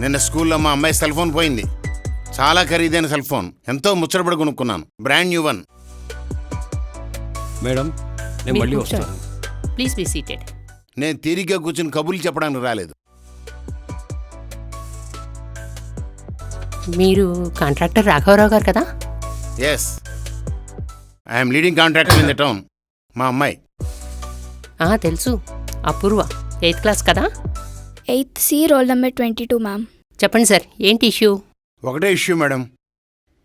నిన్న స్కూల్లో మా అమ్మాయి సెల్ ఫోన్ పోయింది. చాలా ఖరీదైన సెల్ ఫోన్. ఎంతో ముచ్చటపడి కొనుక్కున్నాను. Brand new one. మేడం నేను మళ్ళీ. వస్తాను. ప్లీజ్ బీ సీటెడ్ నేను తీరిగ్గా కూర్చుని కబుర్లు చెప్పడానికి రాలేదు. మీరు కాంట్రాక్టర్ రాఘవరావు గారు కదా? Yes I'm leading contractor in the town మా అమ్మాయి. ఆ, తెలుసు. అపూర్వ. ఎయిత్ క్లాస్ కదా? Eighth C roll number twenty two ma'am. చెప్పండి సార్ ఏంటి ఇష్యూ? ఒకటే ఇష్యూ మేడం.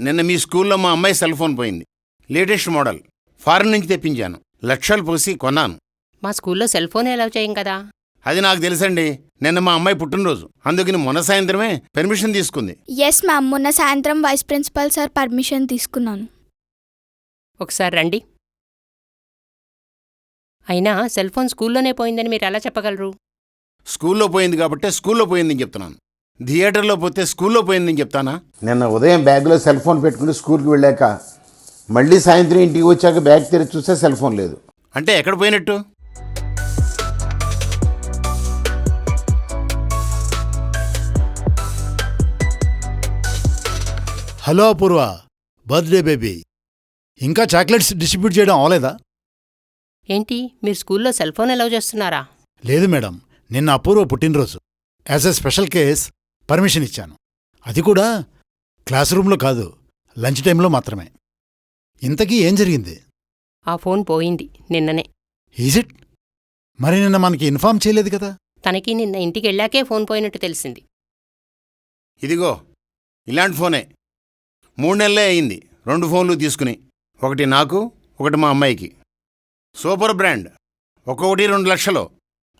నిన్న మీ స్కూల్లో మా అమ్మాయి సెల్ ఫోన్ పోయింది. Latest model. ఫారెన్ నుంచి తెప్పించాను. లక్షలు పోసి కొన్నాను. మా స్కూల్లో సెల్ ఫోన్ అలౌ చేయం కదా. అది నాకు తెలుసండి. నిన్న మా అమ్మాయి పుట్టినరోజు. అందుకని మొన్న సాయంత్రమే పర్మిషన్ తీసుకుంది. ఎస్ మ్యామ్ మొన్న సాయంత్రం వైస్ ప్రిన్సిపల్ సార్ పర్మిషన్ తీసుకున్నాను. ఒకసారి రండి. అయినా సెల్ ఫోన్ స్కూల్లోనే పోయిందని మీరు ఎలా చెప్పగలరు? స్కూల్లో పోయింది కాబట్టి స్కూల్లో పోయిందని చెప్తున్నాను. థియేటర్లో పోతే స్కూల్లో పోయిందని చెప్తానా? నిన్న ఉదయం బ్యాగ్లో సెల్ ఫోన్ పెట్టుకుని స్కూల్కి వెళ్ళాక మళ్ళీ సాయంత్రం ఇంటికి వచ్చాక బ్యాగ్ తెరిచి చూస్తే సెల్ ఫోన్ లేదు. అంటే ఎక్కడ పోయినట్టు? Hello Apoorva birthday baby. ఇంకా చాక్లెట్స్ డిస్ట్రిబ్యూట్ చేయడం అవలేదా ఏంటి మీరు స్కూల్లో సెల్ ఫోన్ అలౌ చేస్తున్నారా? లేదు మేడం నిన్న అపూర్వ పుట్టినరోజు. As a special case permission ఇచ్చాను. అది కూడా క్లాస్ రూమ్లో కాదు లంచ్ టైంలో మాత్రమే. ఇంతకీ ఏం జరిగింది? ఆ ఫోన్ పోయింది నిన్ననే. ఈజ్ ఇట్ మరి నిన్న మనకి ఇన్ఫార్మ్ చేయలేదు కదా? తనకి నిన్న ఇంటికి వెళ్ళాకే ఫోన్ పోయినట్టు తెలిసింది. ఇదిగో ఇలాంటి ఫోనే. మూడు నెలలే అయింది రెండు ఫోన్లు తీసుకుని. ఒకటి నాకు ఒకటి మా అమ్మాయికి. Super brand. ఒక్కొక్కటి రెండు లక్షలు.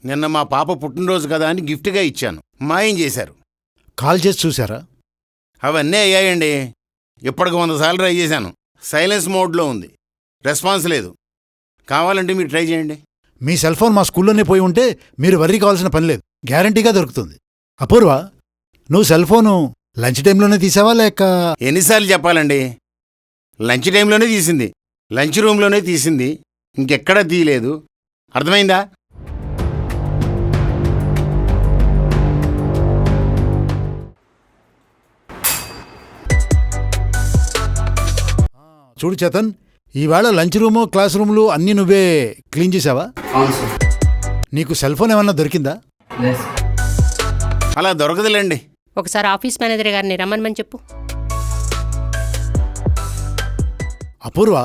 నిన్న మా పాప పుట్టినరోజు కదా అని గిఫ్ట్గా ఇచ్చాను. మాయం చేశారు. కాల్ చేసి చూసారా అవన్నీ అయ్యాయండి. ఇప్పటికి వంద సార్లు ట్రై చేశాను. సైలెన్స్ మోడ్లో ఉంది. రెస్పాన్స్ లేదు. కావాలంటే మీరు ట్రై చేయండి. మీ సెల్ ఫోన్ మా స్కూల్లోనే పోయి ఉంటే మీరు వర్రీ కావాల్సిన పని లేదు. గ్యారంటీగా దొరుకుతుంది. అపూర్వ నువ్వు సెల్ ఫోను లంచ్ టైంలోనే తీసావా లేక ఎన్నిసార్లు చెప్పాలండి? లంచ్ టైంలోనే తీసింది. లంచ్ రూమ్లోనే తీసింది. ఇంకెక్కడా తీయలేదు. అర్థమైందా? చూడు చేతన్ ఈవేళ లంచ్ రూము క్లాస్ రూములు అన్నీ నువ్వే క్లీన్ చేసావా? నీకు సెల్ ఫోన్ ఏమన్నా దొరికిందా? అలా దొరకదులేండి. ఒకసారి ఆఫీస్ మేనేజర్ గారిని రమ్మనమని చెప్పు. అపూర్వ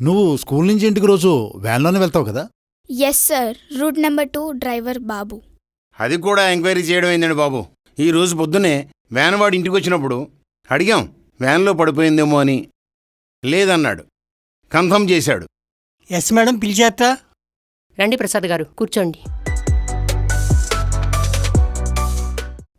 నువ్వు స్కూల్ నుంచి ఇంటికి రోజు వ్యాన్లోనే వెళ్తావు కదా? Yes sir route number two driver బాబు అది కూడా ఎంక్వైరీ చేయడం అయిందండి బాబు? ఈ రోజు పొద్దునే వ్యాన్ వాడు ఇంటికి వచ్చినప్పుడు అడిగాం వ్యాన్లో పడిపోయిందేమో అని. లేదన్నాడు. కన్ఫర్మ్ చేశాడు. ఎస్ మేడం పిలిచేస్తా రండి ప్రసాద్ గారు కూర్చోండి.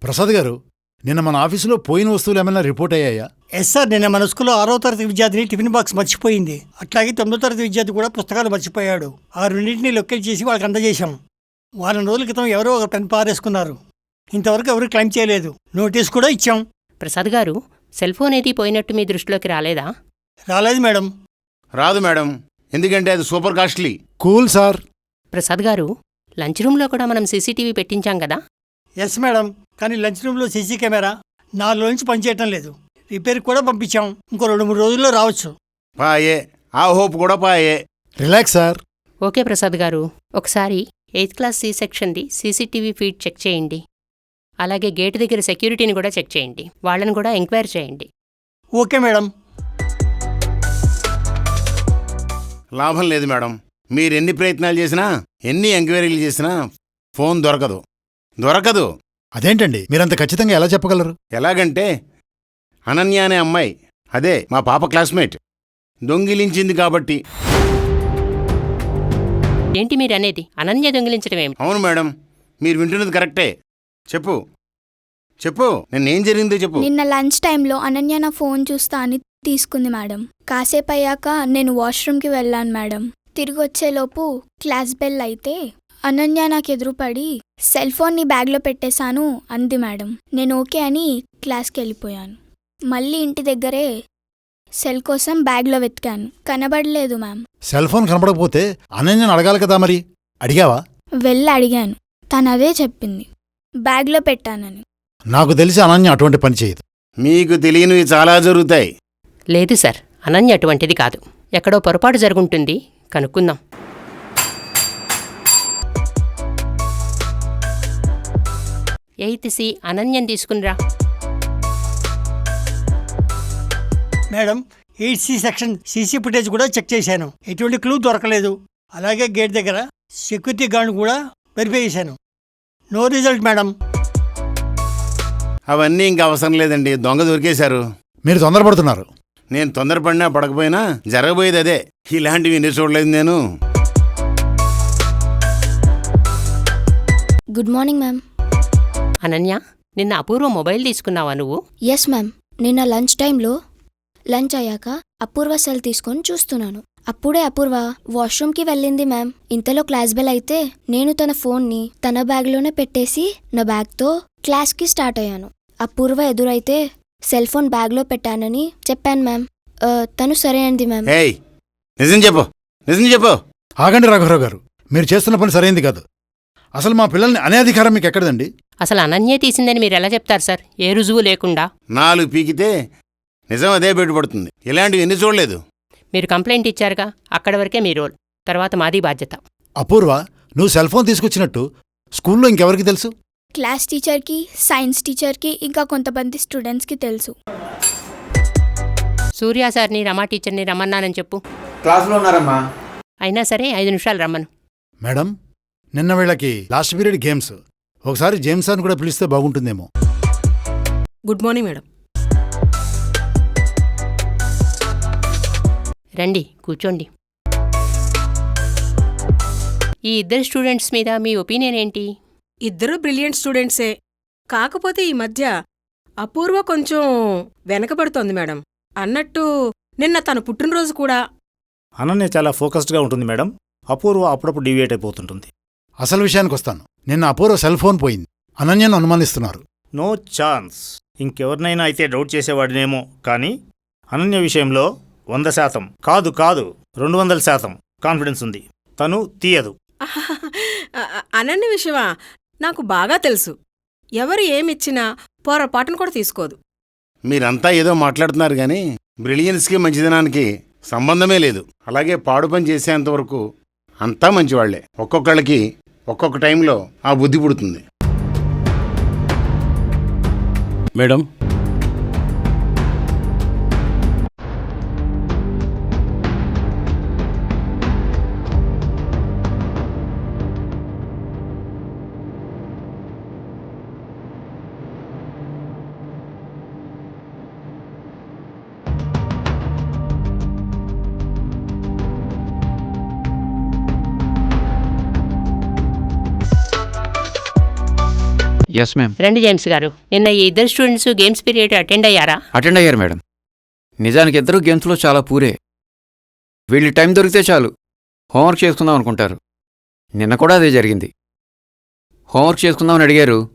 ప్రసాద్ గారు నిన్న మన ఆఫీసులో పోయిన వస్తువులు ఏమైనా రిపోర్ట్ అయ్యాయా? ఎస్ సార్ నిన్న మన స్కూల్లో ఆరో తరగతి విద్యార్థిని టిఫిన్ బాక్స్ మర్చిపోయింది. అట్లాగే తొమ్మిదో తరగతి విద్యార్థి కూడా పుస్తకాలు మర్చిపోయాడు. ఆ రెండింటిని లొకేట్ చేసి వాళ్ళకి అందజేశాం. వారం రోజుల క్రితం ఎవరో ఒక పెన్ పారేసుకున్నారు. ఇంతవరకు ఎవరు క్లైమ్ చేయలేదు. నోటీస్ కూడా ఇచ్చాం. ప్రసాద్ గారు సెల్ ఫోన్ ఏది పోయినట్టు మీ దృష్టిలోకి రాలేదా? రాలేదు మేడం. రాదు మేడం. ఎందుకంటే అది super costly. Cool sir. Prasad garu lunch రూమ్లో కూడా మనం సీసీటీవీ పెట్టించాం కదా? Yes madam. కానీ లంచ్ రూమ్లో సీసీ కెమెరా నాలుగు నుంచి పనిచేయటం లేదు. రిపేర్ కూడా పంపించాం. ఇంకో రెండు మూడు రోజుల్లో రావచ్చు. పాయే. ఆ హోప్ కూడా పాయే. Relax sir. ఓకే ప్రసాద్ గారు. ఒకసారి ఎయిత్ క్లాస్ సి సెక్షన్ది సీసీటీవీ ఫీడ్ చెక్ చేయండి. అలాగే గేట్ దగ్గర సెక్యూరిటీని కూడా చెక్ చేయండి. వాళ్ళని కూడా ఎంక్వైరీ చేయండి. Okay madam. లాభం లేదు మేడం. మీరు ఎన్ని ప్రయత్నాలు చేసినా ఎన్ని ఎంక్వైరీలు చేసినా ఫోన్ దొరకదు. దొరకదు. అదేంటండి? మీరంత ఖచ్చితంగా ఎలా చెప్పగలరు? ఎలాగంటే అనన్య అనే అమ్మాయి అదే మా పాప క్లాస్మేట్ దొంగిలించింది కాబట్టి. ఏంటి మీరు అనేది అనన్య దొంగిలించడం ఏమిటి? అవును మేడం. మీరు వింటున్నది కరెక్టే. చెప్పు. చెప్పు. నిన్నేం జరిగిందో చెప్పు. నిన్న లంచ్ టైంలో అనన్య నా ఫోన్ చూస్తా అని తీసుకుంది మేడం. కాసేపు అయ్యాక నేను వాష్రూమ్కి వెళ్ళాను మేడం. తిరిగి వచ్చేలోపు క్లాస్ బెల్ అయితే అనన్య నాకు ఎదురుపడి సెల్ ఫోన్ నీ బ్యాగ్లో పెట్టేశాను అంది మేడం. నేను ఓకే అని క్లాస్కి వెళ్ళిపోయాను. మళ్ళీ ఇంటి దగ్గరే సెల్ కోసం బ్యాగ్లో వెతికాను. కనబడలేదు మ్యామ్. సెల్ ఫోన్ కనపడకపోతే అనన్యని అడగాలి కదా మరి? అడిగావా? వెళ్ళి అడిగాను. తను అదే చెప్పింది. బ్యాగ్లో పెట్టానని. నాకు తెలిసి అనన్య అటువంటి పని చేయదు. మీకు తెలియనివి చాలా జరుగుతాయి. లేదు సార్ అనన్య అటువంటిది కాదు. ఎక్కడో పొరపాటు జరుగుంటుంది కనుక్కుందాం. ఎయిత్ సి అనన్యం తీసుకునిరా madam eighth C section CC footage కూడా చెక్ చేశాను. ఎటువంటి క్లూ దొరకలేదు. అలాగే గేట్ దగ్గర సెక్యూరిటీ గార్డ్ కూడా వెరిఫై చేశాను. No result madam. అవన్నీ ఇంక అవసరం లేదండి. దొంగ దొరికేశారు. మీరు తొందరపడుతున్నారు. నేను తొందరపడినా పడకపోయినా జరగబోయేది అదే. ఇలాంటివి ఎన్ని చూడలేదు నేను. Good morning ma'am. అనన్య నిన్న అపూర్వ మొబైల్ తీసుకున్నావా నువ్వు? Yes ma'am. నిన్న లంచ్ టైంలో లంచ్ అయ్యాక అపూర్వ సెల్ తీసుకొని చూస్తున్నాను. అప్పుడే అపూర్వ వాష్రూమ్కి వెళ్ళింది మ్యామ్. ఇంతలో క్లాస్ బెల్ అయితే నేను తన ఫోన్ని తన బ్యాగ్లోనే పెట్టేసి నా బ్యాగ్తో క్లాస్కి స్టార్ట్ అయ్యాను. అపూర్వ ఎదురైతే సెల్ ఫోన్ బ్యాగ్లో పెట్టానని చెప్పాను మ్యామ్. ఆ, తను సరే అంది మ్యామ్. ఏయ్ నిజం చెప్పు నిజం చెప్పు. ఆగండి రాఘవరావు గారు మీరు చేస్తున్న పని సరైంది కాదు. అసలు మా పిల్లల్ని అనే అధికారం మీకు ఎక్కడదండి? అసలు అనన్యే తీసిందని మీరు ఎలా చెప్తారు సార్? ఏ రుజువు లేకుండా. నాలుగు పీకితే నిజం అదే బయటపడుతుంది. ఇలాంటివి ఎన్ని చూడలేదు. మీరు కంప్లైంట్ ఇచ్చారుగా అక్కడి వరకే మీ రోల్. తర్వాత మాది బాధ్యత. అపూర్వ నువ్వు సెల్ ఫోన్ తీసుకొచ్చినట్టు స్కూల్లో ఇంకెవరికి తెలుసు? క్లాస్ టీచర్కి సైన్స్ టీచర్కి ఇంకా కొంతమంది స్టూడెంట్స్కి తెలుసు. సూర్య సార్ని రమా టీచర్ని రమ్మన్నానని చెప్పు. క్లాస్లో ఉన్నారమ్మా. అయినా సరే ఐదు నిమిషాలు రమ్మను. మేడం నిన్న వీళ్ళకి లాస్ట్ పీరియడ్ గేమ్స్ ఒకసారి జేమ్స్ అని కూడా పిలిస్తే బాగుంటుందేమో. గుడ్ మార్నింగ్ మేడం రండి కూర్చోండి. ఈ ఇద్దరు స్టూడెంట్స్ మీద మీ ఒపీనియన్ ఏంటి? ఇద్దరు బ్రిలియంట్ స్టూడెంట్సే కాకపోతే ఈ మధ్య అపూర్వ కొంచెం వెనకబడుతోంది మేడం. అన్నట్టు నిన్న తన పుట్టినరోజు కూడా. అనన్య చాలా ఫోకస్డ్గా ఉంటుంది మేడం. అపూర్వ అప్పుడప్పుడు డివియేట్ అయిపోతుంటుంది. అసలు విషయానికి వస్తాను. నిన్న అపూర్వ సెల్ ఫోన్ పోయింది. అనన్యను అనుమానిస్తున్నారు. నో ఛాన్స్ ఇంకెవరినైనా అయితే డౌట్ చేసేవాడినేమో. కానీ అనన్య విషయంలో వంద శాతం. కాదు కాదు. రెండు వందల శాతం. కాన్ఫిడెన్స్ ఉంది. తను తీయదు. అనన్య విషయమా? నాకు బాగా తెలుసు. ఎవరు ఏమిచ్చినా పొరపాటును కూడా తీసుకోదు. మీరంతా ఏదో మాట్లాడుతున్నారు కానీ బ్రిలియన్స్కి మంచిదనానికి సంబంధమే లేదు. అలాగే పాడు పని చేసేంతవరకు అంతా మంచివాళ్ళే. ఒక్కొక్కళ్ళకి ఒక్కొక్క టైంలో ఆ బుద్ధి పుడుతుంది. మేడం ఎస్ మ్యామ్ రండి జేమ్స్ గారు. నిన్న ఈ ఇద్దరు స్టూడెంట్స్ గేమ్స్ పీరియడ్ అటెండ్ అయ్యారా? అటెండ్ అయ్యారు మేడం. నిజానికి ఇద్దరు గేమ్స్లో చాలా పూరే వీళ్ళు టైం దొరికితే చాలు. హోంవర్క్ చేసుకుందాం అనుకుంటారు. నిన్న కూడా అదే జరిగింది. హోంవర్క్ చేసుకుందామని అడిగారు.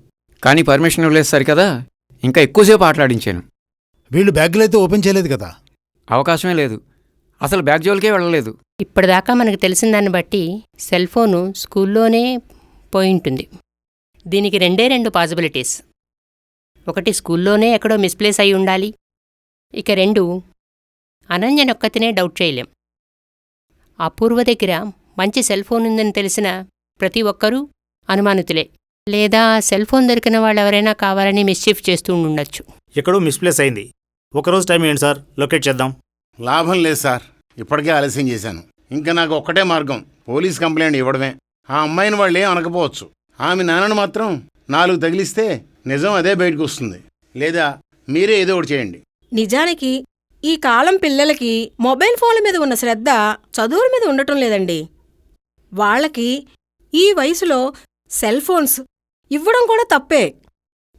కానీ పర్మిషన్ ఇవ్వలేదు సరి కదా. ఇంకా ఎక్కువసేపు ఆటలాడించాను. వీళ్ళు బ్యాగులు అయితే ఓపెన్ చేయలేదు కదా. అవకాశమే లేదు. అసలు బ్యాగ్ జోలికే వెళ్ళలేదు. ఇప్పటిదాకా మనకు తెలిసిన దాన్ని బట్టి సెల్ ఫోను స్కూల్లోనే పోయింటుంది దీనికి రెండే రెండు పాసిబిలిటీస్ ఒకటి స్కూల్లోనే ఎక్కడో మిస్ప్లేస్ అయి ఉండాలి. ఇక రెండు అనన్యనొక్కతినే డౌట్ చేయలేం. అపూర్వ దగ్గర మంచి సెల్ ఫోన్ ఉందని తెలిసిన ప్రతి ఒక్కరూ అనుమానితులే. లేదా సెల్ ఫోన్ దొరికిన వాళ్ళు ఎవరైనా కావాలని మిస్చీఫ్ చేస్తూ ఉండొచ్చు. ఎక్కడో మిస్ప్లేస్ అయింది. ఒకరోజు టైం ఏంటి సార్? లొకేట్ చేద్దాం. లాభం లేదు సార్. ఇప్పటికే ఆలస్యం చేశాను. ఇంకా నాకు ఒక్కటే మార్గం. పోలీస్ కంప్లైంట్ ఇవ్వడమే. ఆ అమ్మాయిని వాళ్ళు ఏం అనకపోవచ్చు. ఆమె నాన్నను మాత్రం నాలుగు తగిలిస్తే నిజం అదే బయటకు వస్తుంది. లేదా మీరే ఏదో ఒకటి చేయండి. నిజానికి ఈ కాలం పిల్లలకి మొబైల్ ఫోన్ల మీద ఉన్న శ్రద్ధ చదువుల మీద ఉండటం లేదండి. వాళ్ళకి ఈ వయసులో సెల్ ఫోన్స్ ఇవ్వడం కూడా తప్పే.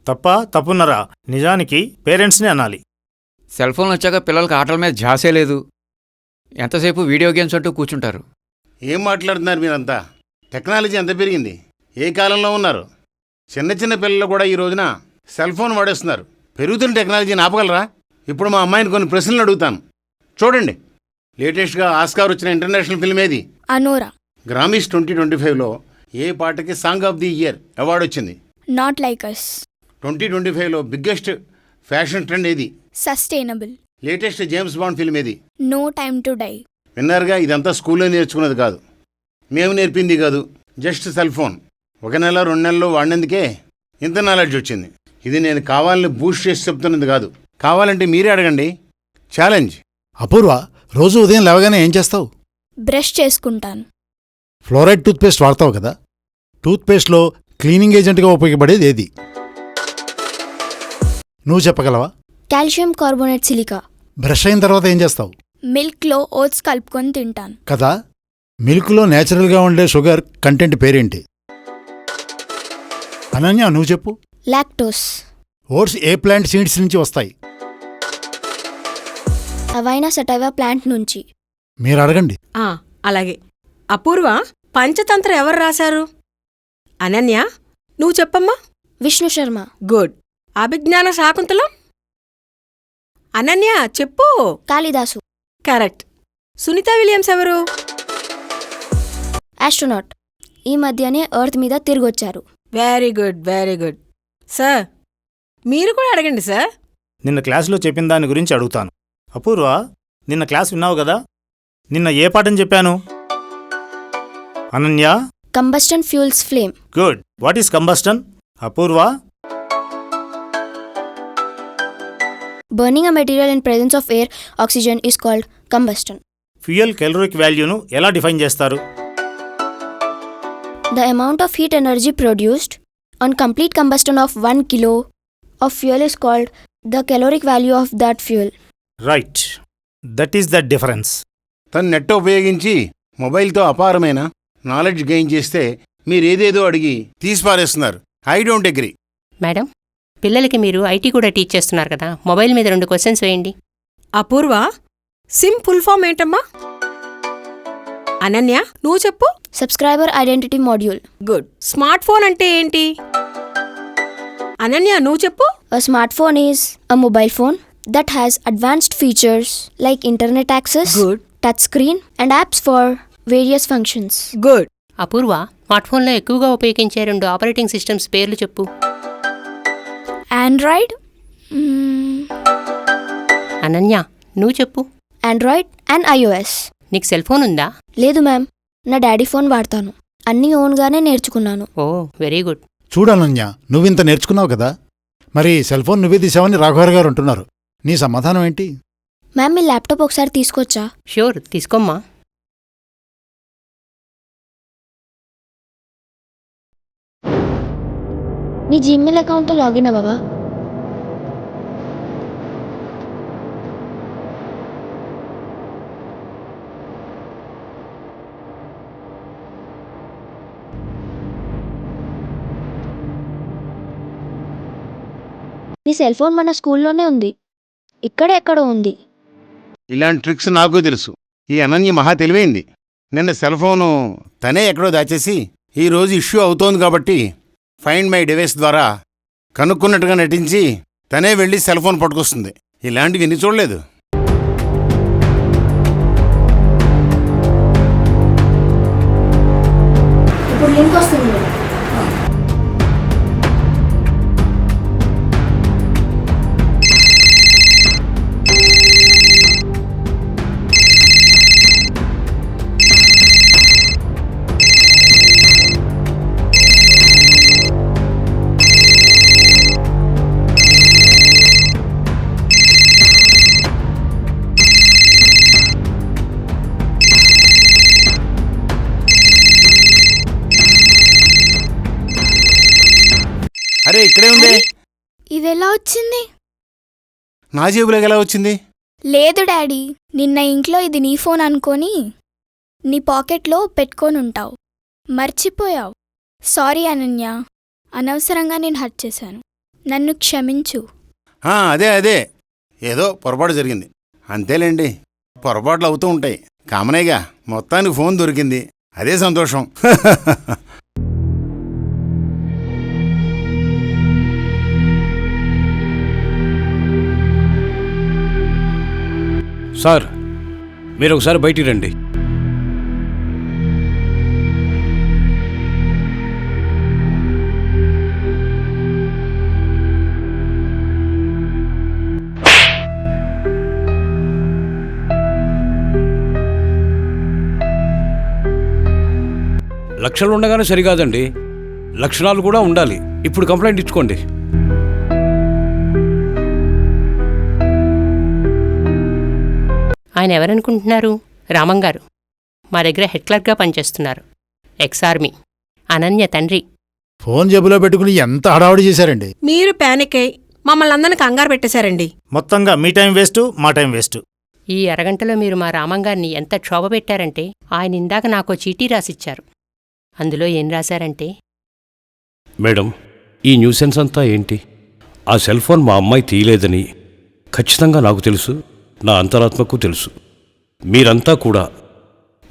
తప్ప తప్పున్నరా? నిజానికి పేరెంట్స్ని అనాలి. సెల్ ఫోన్ వచ్చాక పిల్లలకి ఆటల మీద ఝాసే లేదు. ఎంతసేపు వీడియో గేమ్స్ అంటూ కూర్చుంటారు. ఏం మాట్లాడుతున్నారు మీరంతా? టెక్నాలజీ ఎంత పెరిగింది? ఏ కాలంలో ఉన్నారు? చిన్న చిన్న పిల్లలు కూడా ఈ రోజున సెల్ ఫోన్ వాడేస్తున్నారు. పెరుగుతున్న టెక్నాలజీని ఆపగలరా ఇప్పుడు మా అమ్మాయిని కొన్ని ప్రశ్నలు అడుగుతాను. చూడండి. లేటెస్ట్గా ఆస్కార్ వచ్చిన ఇంటర్నేషనల్ ఫిల్మ్ ఏది? అనోరా. గ్రామీస్ ట్వంటీ ట్వంటీ ఫైవ్లో ఏ పాటకి song of the year award వచ్చింది? Not like us twenty twenty ఫైవ్లో బిగ్గెస్ట్ ఫ్యాషన్ ట్రెండ్ ఏది? Sustainable latest James Bond film ఏది? నో టైమ్ టు డై విన్నారుగా ఇదంతా స్కూల్లో నేర్చుకున్నది కాదు. మేము నేర్పింది కాదు జస్ట్ సెల్ ఫోన్. ఒక నెల రెండు నెలలు వాడినందుకే ఇంత నాలెడ్జ్ వచ్చింది. ఇది నేను కావాలని బూస్ట్ చేసి చెప్తున్నది కాదు. కావాలంటే మీరే అడగండి. ఛాలెంజ్. అపూర్వ రోజు ఉదయం లేవగానే ఏం చేస్తావు? బ్రష్ చేసుకుంటాను. ఫ్లోరైడ్ టూత్పేస్ట్ వాడతావు కదా? టూత్పేస్ట్లో క్లీనింగ్ ఏజెంట్గా ఉపయోగపడేది ఏది? నువ్వు చెప్పగలవా? Calcium carbonate silica. బ్రష్ అయిన తర్వాత ఏం చేస్తావు? మిల్క్లో ఓట్స్ కలుపుకొని తింటాను. కదా? మిల్క్లో నేచురల్గా ఉండే షుగర్ కంటెంట్ పేరేంటి? అనన్య నువ్వు చెప్పు. లాక్టోస్. ఓట్స్ ఏ ప్లాంట్ సీడ్స్ నుంచి వస్తాయి? అవైనా సటైవా ప్లాంట్ నుంచి. మీరు అడగండి. ఆ, అలాగే. అపూర్వ పంచతంత్ర ఎవరు రాశారు? అనన్య నువ్వు చెప్పమ్మా. విష్ణు శర్మ. గుడ్. అభిజ్ఞాన శాకుంతలం అనన్య చెప్పు. కాళిదాసు. కరెక్ట్. సునీత విలియమ్స్ ఎవరు? ఆస్ట్రోనాట్. ఈ మధ్యనే ఎర్త్ మీద తిరిగొచ్చారు. Very good very good sir మీరు కూడా అడగండి సార్ నిన్న క్లాసులో చెప్పిన దాని గురించి అడుగుతాను. అపూర్వ నిన్న క్లాస్ విన్నావు కదా? నిన్న ఏ పాఠం చెప్పాను? Ananya? Combustion fuels flame good what is combustion Apoorva? Burning a material in presence of air oxygen is called combustion fuel calorific వాల్యూను ఎలా డిఫైన్ చేస్తారు? The amount of heat energy produced on complete combustion of 1 kilo of fuel is called the caloric value of that fuel. Right that is the difference తను net ఉపయోగించి మొబైల్తో అపారమైన knowledge gain చేస్తే మీరు ఏదేదో అడిగి తీసి పారేస్తున్నారు ఐ డోంట్ అగ్రీ మేడం పిల్లలకి మీరు ఐటీ కూడా టీచ్ చేస్తున్నారు కదా. మొబైల్ మీద రెండు క్వశ్చన్స్ వేయండి. అపూర్వ సిమ్ ఫుల్ ఫామ్ ఏంటమ్మా? అనన్య నువ్వు చెప్పు. Subscriber identity module good smart phone అంటే ఏంటి? అనన్య నువ్వు చెప్పు. Smart phone is a mobile phone that has advanced features like internet access good touch screen and apps for various functions good Apoorva smart ఫోన్లో ఎక్కువగా ఉపయోగించే రెండు ఆపరేటింగ్ సిస్టమ్స్ పేర్లు చెప్పు. ఆండ్రాయిడ్ అనన్య నువ్వు చెప్పు. ఆండ్రాయిడ్ అండ్ ఐఓఎస్ నీకు సెల్ ఫోన్ ఉందా? లేదు మ్యామ్ నా డాడీ ఫోన్ వాడతాను. అన్నీ ఓన్గానే నేర్చుకున్నాను. ఓ వెరీ గుడ్. చూడనన్య నువ్వింత నేర్చుకున్నావు కదా? మరి సెల్ ఫోన్ నువ్వే తీసావని రాఘవర్ గారు అంటున్నారు. నీ సమాధానం ఏంటి? మ్యామ్ మీ ల్యాప్టాప్ ఒకసారి తీసుకొచ్చా? షూర్ తీసుకోమ్మా. నీ జీమెయిల్ అకౌంట్తో లాగిన్ అవ్వవా? నీ సెల్ ఫోన్ మన స్కూల్లోనే ఉంది. ఇక్కడే ఎక్కడో ఉంది. ఇలాంటి ట్రిక్స్ నాకు తెలుసు. ఈ అనన్య మహా తెలివైంది. నిన్న సెల్ ఫోను తనే ఎక్కడో దాచేసి ఈ రోజు ఇష్యూ అవుతోంది కాబట్టి ఫైండ్ మై డివైస్ ద్వారా కనుక్కున్నట్టుగా నటించి తనే వెళ్ళి సెల్ ఫోన్ పట్టుకొస్తుంది. ఇలాంటివి ఎన్ని చూడలేదు. నా జేబులోకి ఎలా వచ్చింది? లేదు డాడీ నిన్న ఇంట్లో ఇది నీ ఫోన్ అనుకొని నీ పాకెట్లో పెట్టుకొని ఉంటావు మర్చిపోయావు. సారీ అనన్య అనవసరంగా నేను హర్ట్ చేశాను. నన్ను క్షమించు. ఆ, అదే అదే. ఏదో పొరపాటు జరిగింది. అంతేలేండి. పొరపాట్లు అవుతూ ఉంటాయి. కామనేగా మొత్తానికి ఫోన్ దొరికింది. అదే సంతోషం. సార్ మీరు ఒకసారి బయటికి రండి. లక్షలు ఉండగానే సరికాదండి. లక్షణాలు కూడా ఉండాలి. ఇప్పుడు కంప్లైంట్ ఇచ్చుకోండి. ఆయన ఎవరనుకుంటున్నారు? రామం గారు. మా దగ్గర హెడ్ క్లర్క్గా పనిచేస్తున్నారు. Ex army. అనన్య తండ్రి. ఫోన్ జేబులో పెట్టుకుని ఎంత హడావుడి చేశారండి? మీరు పానిక్ అయి మమ్మల్ని అందరిని కంగారు పెట్టేశారండి. మొత్తంగా మీ టైం వేస్ట్ మా టైం వేస్ట్. ఈ అరగంటలో మీరు మా రామంగారిని ఎంత క్షోభ పెట్టారంటే ఆయన ఇందాక నాకో చీటీ రాసిచ్చారు. అందులో ఏం రాశారంటే మేడం ఈ న్యూసెన్స్ అంతా ఏంటి? ఆ సెల్ ఫోన్ మా అమ్మాయి తీయలేదని ఖచ్చితంగా నాకు తెలుసు. నా అంతరాత్మకు తెలుసు. మీరంతా కూడా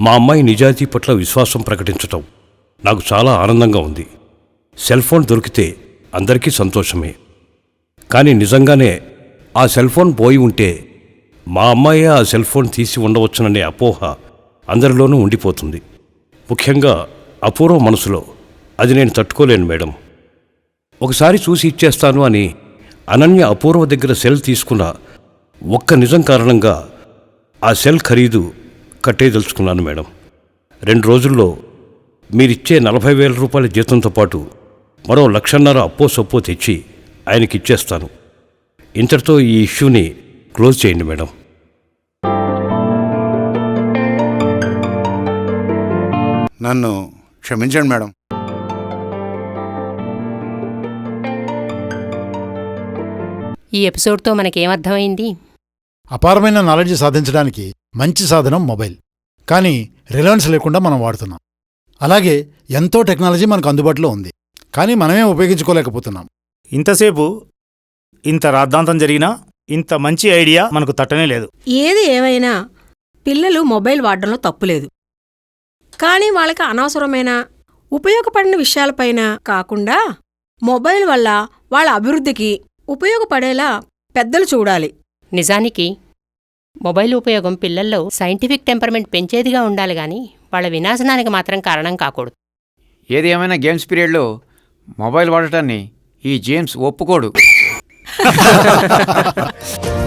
మా అమ్మాయి నిజాయితీ పట్ల విశ్వాసం ప్రకటించటం నాకు చాలా ఆనందంగా ఉంది. సెల్ ఫోన్ దొరికితే అందరికీ సంతోషమే. కానీ నిజంగానే ఆ సెల్ ఫోన్ పోయి ఉంటే మా అమ్మాయే ఆ సెల్ ఫోన్ తీసి ఉండవచ్చుననే అపోహ అందరిలోనూ ఉండిపోతుంది. ముఖ్యంగా అపూర్వ మనసులో అది నేను తట్టుకోలేను మేడం. ఒకసారి చూసి ఇచ్చేస్తాను అని అనన్య అపూర్వ దగ్గర సెల్ తీసుకున్న ఒక్క నిజం కారణంగా ఆ సెల్ ఖరీదు కట్టేదలుచుకున్నాను మేడం. రెండు రోజుల్లో మీరిచ్చే నలభై వేల రూపాయల జీతంతో పాటు మరో లక్షన్నర అప్పో సొప్పో తెచ్చి ఆయనకి ఇచ్చేస్తాను ఇంతటితో ఈ ఇష్యూని క్లోజ్ చేయండి మేడం. నన్ను క్షమించండి మేడం. ఈ ఎపిసోడ్తో మనకేమర్థమైంది అపారమైన నాలెడ్జ్ సాధించడానికి మంచి సాధనం మొబైల్. కానీ రిలవెన్స్ లేకుండా మనం వాడుతున్నాం. అలాగే ఎంతో టెక్నాలజీ మనకు అందుబాటులో ఉంది. కానీ మనమే ఉపయోగించుకోలేకపోతున్నాం. ఇంతసేపు ఇంత రాద్ధాంతం జరిగినా ఇంత మంచి ఐడియా మనకు తట్టనే లేదు. ఏది ఏమైనా పిల్లలు మొబైల్ వాడడంలో తప్పులేదు. కానీ వాళ్ళకి అనవసరమైన ఉపయోగపడిన విషయాలపైన కాకుండా మొబైల్ వల్ల వాళ్ళ అభివృద్ధికి ఉపయోగపడేలా పెద్దలు చూడాలి. నిజానికి మొబైల్ ఉపయోగం పిల్లల్లో సైంటిఫిక్ టెంపర్మెంట్ పెంచేదిగా ఉండాలి గాని వాళ్ళ వినాశనానికి మాత్రం కారణం కాకూడదు. ఏది ఏమైనా గేమ్స్ పీరియడ్లో మొబైల్ వాడటాన్ని ఈ జేమ్స్ ఒప్పుకోడు.